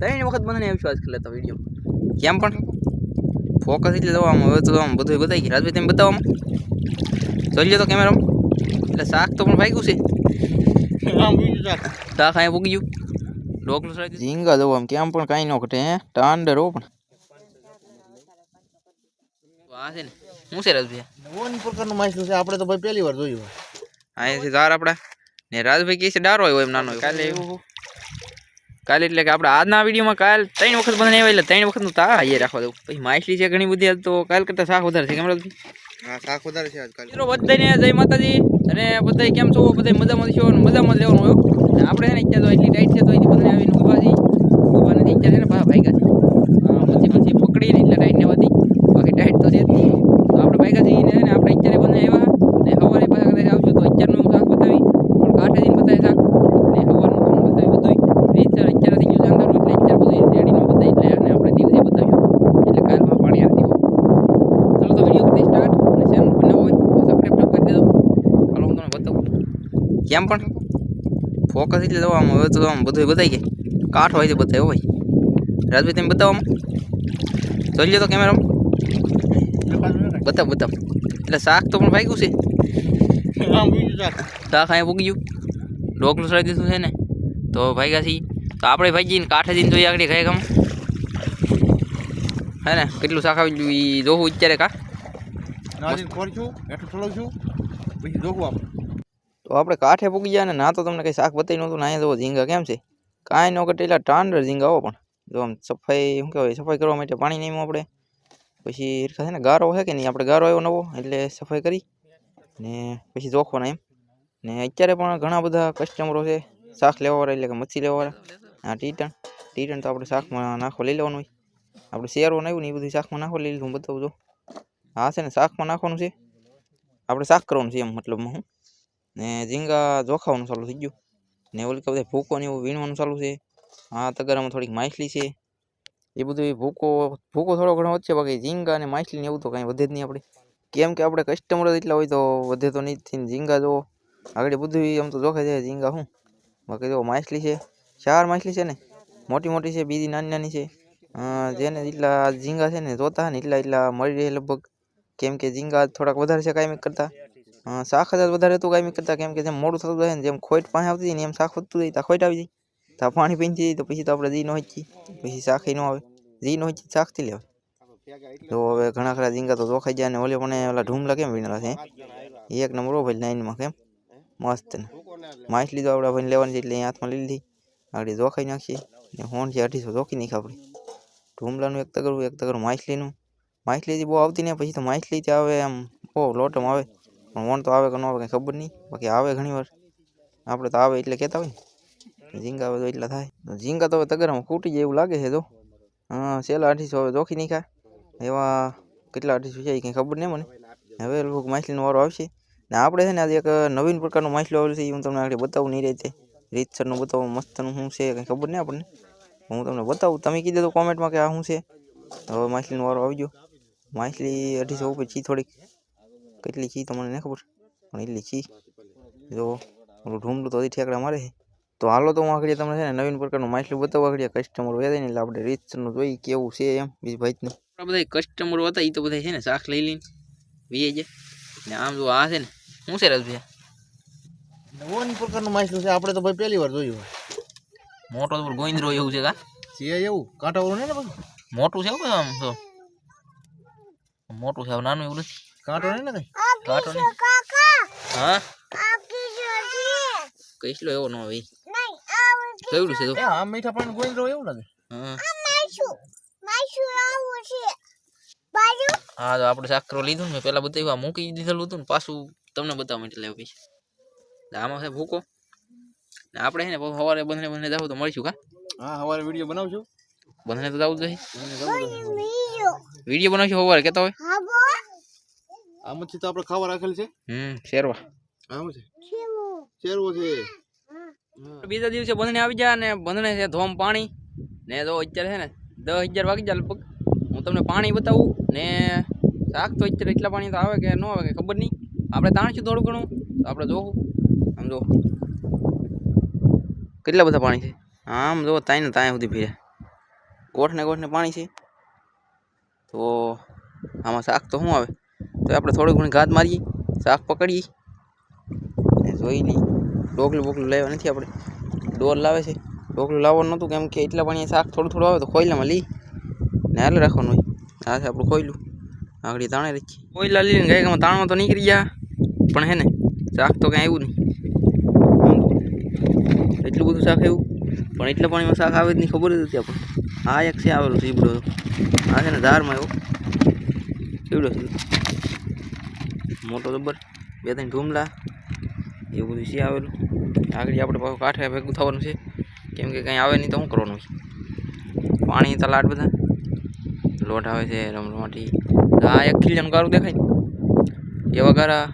ત્રણ વખત બંને વિશ્વાસ આજકાલ લેતા વીડિયો કેમ પણ? ફોકસ એટલે દવામાં હવે તો આમ બધું બતાવી ગયું. રાજભાઈ તમે બતાવવામાં જોઈ લો તો કેમેરામાં એટલે શાક તો પણ ભાગ્યું છે. શાક. અહીંયા ભૂગી ગયું. ડોકલું ઝીંગા જવો આમ કેમ પણ કાંઈ ન ઘટે હે? ટાંડર હો પણ. વાહ છે ને. શું છે રાજભાઈ? ઓન પ્રકારનું માછલું છે આપણે તો ભાઈ પહેલી વાર જોયું અહીંયાથી ધાર આપણા. ને રાજભાઈ કહે છે ડારો હોય એમ નાનો. કાલે એવું કાલે એટલે કે આપણે આજના વિડીયોમાં કાલ ત્રણ વખત બંધ આવ્યા એટલે ત્રણ વખતનું તા હાઈએ રાખવા દઉં. પછી માછલી છે ઘણી બધી તો કાલ કરતાં શાક વધારે છે કેમ હા શાક વધારે છે આજકાલ મિત્રો બધાને જય માતાજી અને બધા કેમ છો? બધા મજામાં છો? અને મજામાં લેવાનું હોય આપણે છે ને અત્યારે એટલી ટાઈટ છે તો એની બધા આવીને ઊભા છીએ ઊભા નથી અત્યારે છે ને પાછા ભાગ્યા છે હા, પછી પછી પકડીને એટલે ટાઈટ ને બધી બાકી ટાઈટ તો છે જ નહીં તો આપણે ભાગ્યા છીએ ને ને આપણે અત્યારે બંને આવ્યા ને સવારે પાછા કદાચ આવશું તો અત્યારનું શાક બતાવી પણ કાંઠે જઈને બતાવી શાક ને સવારનું કામ બતાવી બધું રીતસર અત્યારે થઈ ગયું છે અંધારું એટલે અત્યારે બધું રેડીનું બતાવી એટલે અને આપણે દિવસે બતાવ્યું એટલે કાલમાં પાણી આવતી હોય ચાલો તો વીડિયો કરી સ્ટાર્ટ અને ચેનલ પર નવો હોય તો સબસ્ક્રાઈબ કરી દેજો ચાલો હું તમને બતાવું કેમ પણ? ફોકસ એટલે આમ હવે તો આમ બધું બતાવી ગયા કાઠ હોય છે બતાવ્યો હોય રાજભાઈ તમે બતાવો આમ. જોઈ લો તો કેમેરામાં બતાવ બતાવ. એટલે શાક તો પણ ભાગ્યું છે. શાક. અહીંયા પૂગી ગયું. ડોકલું સળી દીધું છે ને. તો ભાગ્યા છીએ. તો આપણે ભાઈ જઈને કાંઠે જઈને જોઈએ આગળ ખાઈ કામ. હે ને કેટલું શાક આવી ગયું? એ જોવું અત્યારે કા? નાજીને ખોરશું એટલું ચલાવશું પછી જોવું આપણે. તો આપણે કાંઠે પૂગી ગયા ને ના તો તમને કંઈ શાક બતાવી નહોતું ના અહીંયા જો ઝીંગા કેમ છે? કાંઈ ન ઘટે એટલા ટાંડર ઝીંગા પણ. જો આમ સફાઈ, શું કહેવાય, સફાઈ કરવા માટે પાણી નહીં આપણે. પછી હિરખા છે ને ગારો છે કે નહીં? આપણે ગારો આવ્યો નવો, એટલે સફાઈ કરી ને પછી જોખવાના એમ. ને અત્યારે પણ ઘણા બધા કસ્ટમરો છે, શાક લેવાવાળા એટલે કે મચ્છી લેવાવાળા. હા ટીટણ ટીટણ તો આપણે શાકમાં નાખવા લઈ લેવાનું હોય. આપણે શેરવાનું આવ્યું ને એ બધું શાકમાં નાખવા લઈ લીધું બતાવું જો. હા, છે ને, શાકમાં નાખવાનું છે. આપણે શાક કરવાનું છે એમ મતલબમાં, હું. ને ઝીંગા જોખાવાનું ચાલુ થઈ ગયું. ને ઓલી બધા ભૂકો ને એવું વીણવાનું ચાલુ છે. આ તગારામાં થોડીક માછલી છે. એ બધું ભૂકો ભૂકો થોડો ઘણો વધશે, બાકી ઝીંગા અને માછલી ને એવું તો કાંઈ વધે જ નહીં આપણે. કેમ કે આપણે કસ્ટમર એટલા હોય તો વધે તો નહીં થઈને ઝીંગા જો આગળ બધું આમ તો જોખે છે ઝીંગા શું? બાકી જો માછલી છે. ચાર માછલી છે ને. મોટી મોટી છે, બીજી નાની નાની છે. જેને એટલા ઝીંગા છે ને જોતા ને એટલા એટલા મળી રહે લગભગ. કેમ કે ઝીંગા થોડાક વધારે છે કાંઈ કરતાં. શાક જ વધારે હતું કાંઈ કરતા કેમ કે જેમ મોડું થતું જાય ને જેમ ખોટ પાસે આવતી ને એમ શાખ વધતું જાય ત્યાં ખોટ આવી જાય. ત્યાં પાણી પીને જાય તો પછી તો આપણે જી ન પછી શાખી ન આવે. જી ન શાખથી લેવાય. તો હવે ઘણા ખરા ઝીંગા તો જોખાઈ જાય ને ઓલે પણ ઓલા ઢૂમલા કેમ વીણેલા છે એક નંબર હો ભાઈ નાઇનમાં કેમ? મસ્ત ને. માછલી તો આપણે ભાઈને લેવાની છે એટલે અહીંયા હાથમાં લીધી આગળ જોખાઈ નાખીએ. ને છે અઢીસો જોખી નાખી આપણે ઢૂમલાનું એક તગડું એક તગડું માછલીનું. માછલીથી બહુ આવતી નહીં પછી તો માછલીથી આવે આમ બહુ લોટમ આવે. પણ વણ તો આવે કે ન આવે કંઈ ખબર નહીં. બાકી આવે ઘણી વાર. આપણે તો આવે એટલે કહેતા હોય ને. ઝીંગા આવે એટલા થાય. ઝીંગા તો હવે તગરામાં ખૂટી જાય એવું લાગે છે તો હા, છેલ્લા અઢીસો હવે જોખી ખા એવા કેટલા અઢીસો છે એ કંઈ ખબર નહીં મને. હવે લોકો માછલીનો વારો આવશે. ને આપણે છે ને આજે એક નવીન પ્રકારનું માછલું આવેલું છે, એ હું તમને આગળ બતાવું નહીં રીતે રીતસરનું બતાવું, મસ્તનું શું છે કંઈ ખબર નહીં આપણને. હું તમને બતાવું. તમે કીધું તો કોમેન્ટમાં કે આ શું છે. હવે માછલીનો વારો આવી ગયો. માછલી અઢીસો ઉપર છી થોડીક. કેટલી છી તમને મને નહીં ખબર પણ એટલી છી જો ઓલું ઢૂમલું તો હજી ઠેકડા મારે છે. તો હાલો તો હું આગળ તમને છે ને નવીન પ્રકારનું માછલું બતાવવા આગળ કસ્ટમર વધે ને એટલે આપણે રીતસરનું જોઈ કેવું છે એમ બીજી ભાઈનું બધા કસ્ટમરો હતા એ તો બધા છે ને શાક લઈ લઈને વીએ છે ને આમ જો આ છે ને શું છે રાજભાઈ ઓન પ્રકારનું માછલું છે આપણે તો ભાઈ પહેલી વાર જોયું મોટો તો ગોવિંદરો એવું છે કા? છે એવું કાંટાવાળું નહીં ને બધું? મોટું છે આમ તો? મોટું છે નાનું એવું નથી. કાંટો નહીં ને કઈ કાંટો નહીં? હા? કઈસલો એવો ન હોય. કેવડું છે તો? એ આ મીઠા પાણી ગોવિંદરો એવું લાગે. હા. હા તો આપણે સાકરો લીધો ને પેલા બતાવ્યું આ મૂકી દીધેલું હતું ને પાછું તમને બતાવવા માટે લેવું પછી આમાં છે ભૂકો. ને આપણે છે ને સવારે બંને બંને જાવ તો મળીશું કા? હા સવારે વીડિયો બનાવશું. બંને તો જવું જ જોઈએ. વીડિયો બનાવશું સવારે કેતા હોય? આ મચ્છી તો આપણે ખાવા રાખેલ છે? હમ. શેરવા. આમ છે? શેરવો. છે. બીજા દિવસે બંધણે આવી જાય ને બંધણે છે ધોમ પાણી. ને તો અત્યારે છે ને દસ હજાર વાગી જાય લગભગ. હું તમને પાણી બતાવું. ને શાક તો અત્યારે એટલા પાણી તો આવે કે ન આવે કે ખબર નહીં. આપણે તાણશું થોડું ઘણું. તો આપણે જોવું. આમ જો. કેટલા બધા પાણી છે? આમ જો તાઈ ને ત્યાં સુધી ભીરે ગોઠને ગોઠને પાણી છે. તો આમાં શાક તો શું આવે? તો આપણે થોડી ઘણી ઘાત મારીએ, શાક પકડીએ. જોઈ લઈએ. ડોકલું બોકલું લેવા નથી આપણે. ડોર લાવે છે. ડોકલું લાવવાનું નહોતું, કેમ કે એટલા પાણી શાક થોડું થોડું આવે તો કોયલામાં લઈ ને હાલ રાખવાનું હોય. આ છે આપણું કોયલું આગળ તાણે રાખીએ. કોયલા લઈને ગાયકામાં તાણમાં તો નીકળી ગયા, પણ હે ને, શાક તો કાંઈ આવ્યું નહીં. એટલું બધું શાક આવ્યું. પણ એટલા પાણીમાં શાક આવે જ નહીં, ખબર જ હતી આપણને. આ એક છે આવેલું સીબડો આ છે ને ધારમાં આવ્યો સીબડો છે. મોટો જબર બે ત્રણ ઢૂમલા, એવું બધું છે આવેલું. આગળ આપણે પાછું કાંઠે ભેગું થવાનું છે. કેમ કે કંઈ આવે નહીં તો શું કરવાનું છે? પાણી, તલાટ બધા. લોટ આવે છે, રમરમાટી. આ એક ખીલ્યાનું ગારું દેખાય એવા ગારા,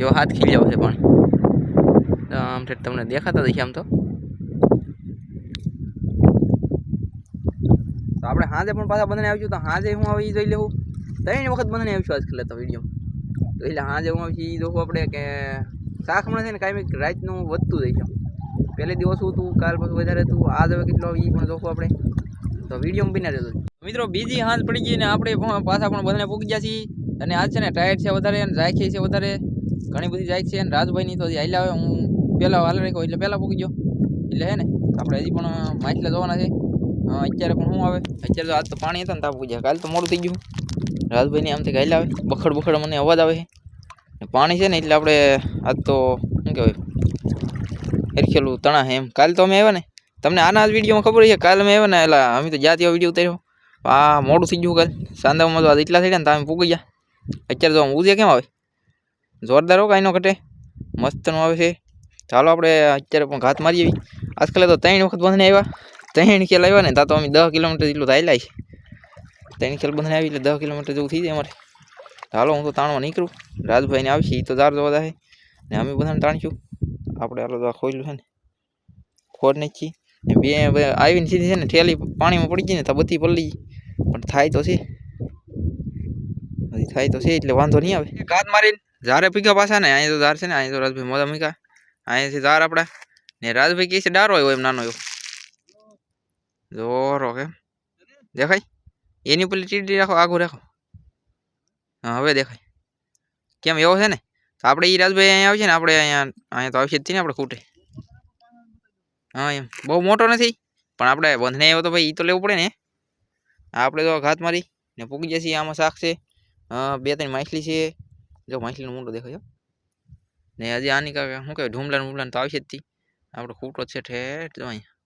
એવા હાથ ખીલ્યા છે પાણી. આમ તમને દેખાતા દેખી આમ તો. આપણે હાજે પણ પાછા બંધને આવ્યું તો હાજે હું આવી જોઈ લેવું. ત્રણ વખત બંધને આવ્યું આજકાલ તો વીડિયો. તો એટલે હાજે હું પછી જોવું આપણે કે શાક હમણાં છે ને કાંઈ રાતનું વધતું જાય છે. પહેલે દિવસ હતું, કાલ પછી વધારે હતું, આજ હવે કેટલો એ પણ જોખું આપણે. તો વીડિયો બિના રહેતો મિત્રો, બીજી હાંજ પડી ગઈ ને આપણે પણ પાછા પણ બધાને પૂગી ગયા છીએ. અને આજ છે ને ટાયર છે વધારે અને રાખી છે વધારે. ઘણી બધી જાય છે અને રાજભાઈની તો હાલ્યા આવે, હું પહેલાં હાલ રાખ્યો એટલે પહેલાં પૂગી ગયો. એટલે હે ને, આપણે હજી પણ માછલા જોવાના છે. અત્યારે પણ શું આવે? અત્યારે તો આજ તો પાણી હતા ને તાપ પૂજ્યા કાલ તો મોડું થઈ ગયું. રાજભાઈની આમથી ગાયલા આવે બખડ બખડ મને અવાજ આવે છે. પાણી છે ને એટલે આપણે આજ તો શું કહેવાય? એરખેલું તણા છે એમ. કાલ તો અમે આવ્યા ને. તમને આના જ વિડીયોમાં ખબર છે કાલ અમે આવ્યા ને એટલે અમે તો જાતી વીડિયો ઉતાર્યો. આ મોડું થઈ ગયું કાલ. સાંધામાં તો આજ એટલા થઈ ગયા ને તો અમે પૂગી ગયા. અત્યારે તો ઉજે કેમ આવે? જોરદાર હો કાંઈ નો ઘટે. મસ્તનું આવે છે. ચાલો આપણે અત્યારે પણ ઘાત મારી આવી આજકાલ તો ત્રણ વખત બંધને આવ્યા. ત્રણ ખેલ આવ્યા ને, ત્યાં તો અમે દસ કિલોમીટર જેટલું થાયેલા છે. ત્રણ ખેલ બંધને આવી એટલે દસ કિલોમીટર જેવું થઈ જાય અમારે. ચાલો હું તો તાણવા નીકળું. રાજભાઈને આવશે એ તો ચાર જવા છે ને અમે બધાને તાણીશું. આપણે હાલો ખોયલું છે ને. ખોર નહીં ને બે આવીને સીધી છે ને, ઠેલી પાણીમાં પડી ગઈ ને, તો બધી પલળી પણ થાય તો છે. હજી થાય તો છે એટલે વાંધો નહીં આવે. ઘાત મારીને ઝારે પીગા પાછા ને, અહીંયા તો ઝાર છે ને, અહીંયા તો રાજભાઈ મોદા મીકા અહીંયાથી ઝાર આપણા ને રાજભાઈ કહે છે, ડારો આવ્યો એમ, નાનો એવો જોરો કેમ દેખાય? એની પેલી ટીડી રાખો આઘું રાખો. હા, હવે દેખાય. કેમ, એવો છે ને? તો આપણે એ રાજભાઈ અહીંયા આવશે ને, આપણે અહીંયા અહીંયા તો આવશે જ ને આપણે ખૂટે. હા, એમ. બહુ મોટો નથી, પણ આપણે બંધને આવ્યો તો ભાઈ એ તો લેવું પડે ને. આપણે તો ઘાત મારી ને પૂગી જશે, આમાં શાક છે. બે ત્રણ માછલી છે. જો, માછલીનો મોટો દેખાય ને હજી આની કાંઈ શું કહેવાય ઢૂમલા ઢૂમલા તો આવશે જ તી આપણે ખૂટો જ છે ઠેઠ જો અહીંયા.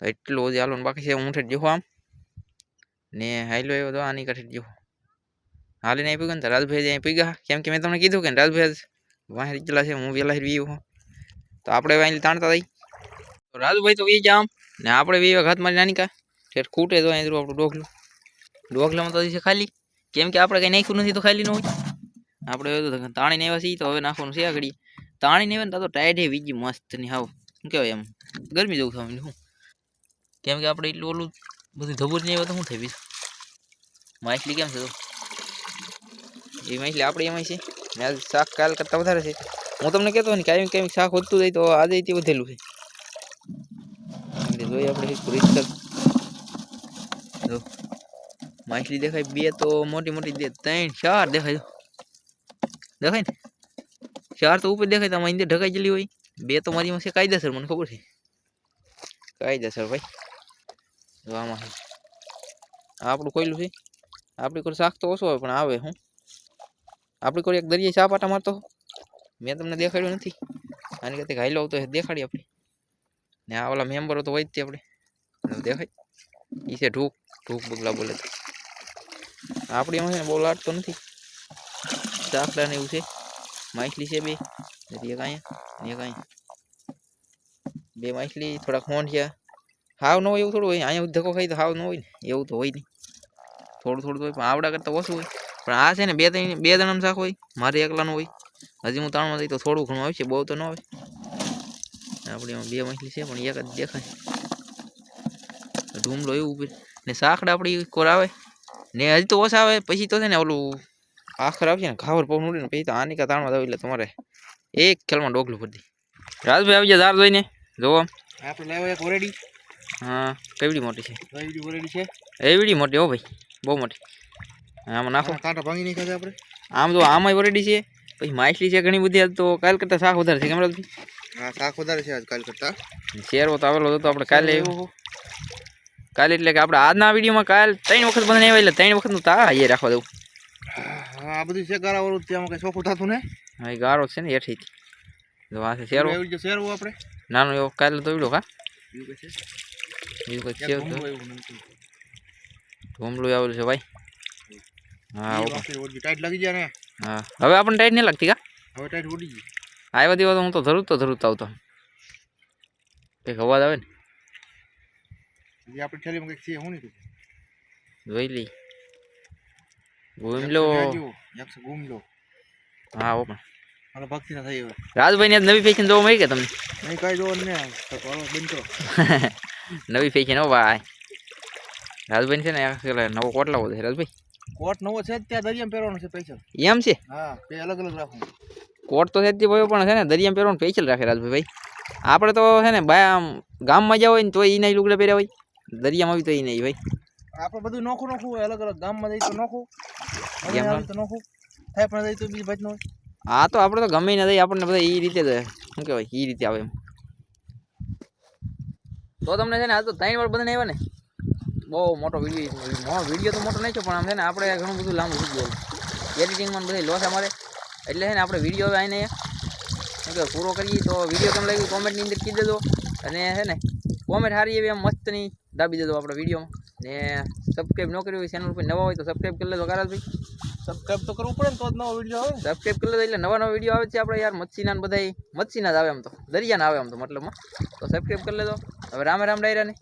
એટલું હજી હાલો બાકી છે, હું ઠેઠ જોઉં આમ. ને હાઈલો આવ્યો તો આની કાંઠે જોઉં હાલીને આવી પીગા ને તો રાજભાઈ અહીં પીગા કેમ કે મેં તમને કીધું કે રાજભાઈ વાહ રીચલા છે હું વેલા વી હું તો આપણે અહીં તાણતા થઈ તો રાજભાઈ તો વી જામ ને આપણે વી ઘાત મારી નાની કા ઠેઠ ખૂટે તો અહીં આપણું ડોકલું ડોકલામાં તો છે ખાલી કેમ કે આપણે કંઈ નાખ્યું નથી તો ખાલી ન હોય આપણે એવું તો તાણીને આવ્યા છીએ તો હવે નાખવાનું છે આગળ તાણીને આવ્યા ને તો ટાઈટ હે વીજી મસ્તની હાવ શું કહેવાય એમ ગરમી જવું થવાનું શું કેમ કે આપણે એટલું ઓલું બધું ધબૂર નહીં આવ્યું તો શું થઈ બીજું માછલી કેમ છે તો? એ માછલી આપણે એમાં છે. ને આજ શાક કાલ કરતાં વધારે છે. હું તમને કહેતો ને કાંઈ કાંઈ શાક વધતું જાય તો આજે તે વધેલું છે. એટલે જોઈએ આપણે એક રીત કર જો માછલી દેખાય બે તો મોટી મોટી દે ત્રણ ચાર દેખાય. જો. દેખાય ને? ચાર તો ઉપર દેખાય તો આમાં અંદર ઢકાઈ ગયેલી હોય. બે તો મારીમાં છે કાયદેસર મને ખબર છે. કાયદેસર ભાઈ. જો આમાં છે આ આપણું કોયલું છે આપણી કોઈ શાક તો ઓછો હોય, પણ આવે હું. આપણી કોઈ એક દરિયાઈ ચા પાટા મારતો મેં તમને દેખાડ્યું નથી. આની કરતા ઘાયલો આવતો દેખાડી આપણે ને આ ઓલા મેમ્બરો તો હોય જ તે આપણે જો દેખાય? એ છે ઢૂક. ઢૂક બગલા બોલે તો. આપણી એમાં છે ને બહુ લાટતો નથી. ચાકડા ને એવું છે. માછલી છે બે. ને એક અહીંયા, ને એક અહીંયા. બે માછલી, થોડાક હોંડ છે હાવ ન હોય એવું થોડું હોય. અહીંયા ધક્કો ખાઈ તો હાવ ન હોય ને. એવું તો હોય નહીં. થોડું થોડું હોય, પણ આવડા કરતાં ઓછું હોય. પણ આ છે ને, બે ત્રણ, બે જણાનું શાક હોય, મારે એકલાનું હોય. હજી હું ત્રણમાં જઈ તો થોડું ઘણું આવશે, બહુ તો ન આવે. આપણે એમાં બે માછલી છે, પણ એક જ દેખાય. ઢૂમલો એવું ને સાખડ આપણી કોર આવે. ને હજી તો ઓછા આવે, પછી તો છે ને ઓલું આખર આવશે ને, ઘાવર પવન ઉડે ને, પછી તો આની કા તાણમાં જાવ એટલે તમારે એક ખેલમાં ડોગલું ભરી રાજભાઈ આવી જાય દાર જોઈને. જોવો. આપણે લાવ્યા એક ઓરેડી હા કેવડી મોટી છે? એવડી વરેડી છે? એવડી મોટી હો ભાઈ બહુ મોટી. આમાં નાખો. કાંટા ભાંગી નહીં ખાધા આપણે? આમ તો આમાંય વરેડી છે. પછી માછલી છે ઘણી બધી આજ તો કાલ કરતા શાક વધારે છે કેમ રાજભાઈ હા શાક વધારે છે આજ કાલ કરતા શેરવો તો આવેલો હતો આપણે કાલે કાલે એટલે કે આપણે આજના વિડીયોમાં કાલ ત્રણ વખત બનાવ્યા એટલે ત્રણ વખતનું તા એ રાખવા દઉં. આ બધું છે ગારા વાળું ત્યાં કઈ ચોખ્ખું થતું ને? હા એ ગારો છે ને હેઠીથી તો આ છે શેરવો. એવી આપણે? નાનો એવો કાલે તો વિડો કા એવું કઈ છે ધૂમલું આવેલું છે ભાઈ હા એ ઓકે વાપરી ઓછી ટાઈટ લાગી જાય ને હા હવે આપણને ટાઈટ નહીં લાગતી કા હવે ટાઈટ ઉડી ગઈ આવ્યા દીવા તો હું તો ધરું તો ધરું આવતો કંઈક અવાજ આવે ને કંઈક છે હું નહીં જોઈ લઈ પણ અને ભક્તિ ના થઈ હવે રાજભાઈને આજ નવી ફેશન જોવા મળી કે તમને નહીં કાંઈ જોવો ને તો હાલો બનતો નવી ફેશન હો ભાઈ રાજભાઈ છે ને નવો કોટ લાવો છે રાજભાઈ કોટ નવો છે જ ત્યાં દરિયામાં પહેરવાનો છે પૈસા એમ છે હા બે અલગ અલગ રાખું કોટ તો સેજથી ભાઈ પણ છે ને દરિયામાં પહેરવાનું સ્પેશિયલ રાખે રાજભાઈ ભાઈ આપણે તો છે ને ભાઈ આમ ગામમાં જાવ હોય ને તો એ નહીં લુગડા પહેર્યા હોય દરિયામાં આવી તો એ નહીં ભાઈ આપણે બધું નોખું નોખું હોય અલગ અલગ ગામમાં જઈ તો નોખું તો નોખું થાય પણ જઈ તો બીજી ભાઈ હોય આ તો આપણે તો ગમે ના દઈએ આપણને બધા એ રીતે જ શું કહેવાય એ રીતે આવે એમ તો તમને છે ને આ તો ત્રણ વાર બધાને આવ્યા ને. બહુ મોટો વીડિયો વીડિયો તો મોટો નહીં છે, પણ આમ છે ને આપણે ઘણું બધું લાંબુ થઈ ગયું એડિટિંગમાં બધી લોસ અમારે એટલે છે ને આપણે વીડિયો હવે આવીને કહેવાય પૂરો કરીએ. તો વીડિયો કેમ લાગ્યું? કોમેન્ટની અંદર કહી દેજો. અને છે ને કોમેન્ટ સારી એવી એમ મસ્તની દાબી દેજો આપણે વિડીયોમાં ને સબસ્ક્રાઈબ ન કર્યું હોય ચેનલ પર નવા હોય તો સબસ્ક્રાઈબ કરી લેજો કારાલભાઈ સબસ્ક્રાઇબ તો કરવું પડે ને તો જ નવો વીડિયો આવે સબસ્ક્રાઈબ કરી લેજો એટલે નવા નવા વીડિયો આવે છે આપણે યાર મચ્છીના બધા મચ્છીના જ આવે એમ તો દરિયાના આવે એમ તો મતલબમાં તો સબસ્ક્રાઈબ કરી લેજો. હવે રામે રામ ડાયરાને.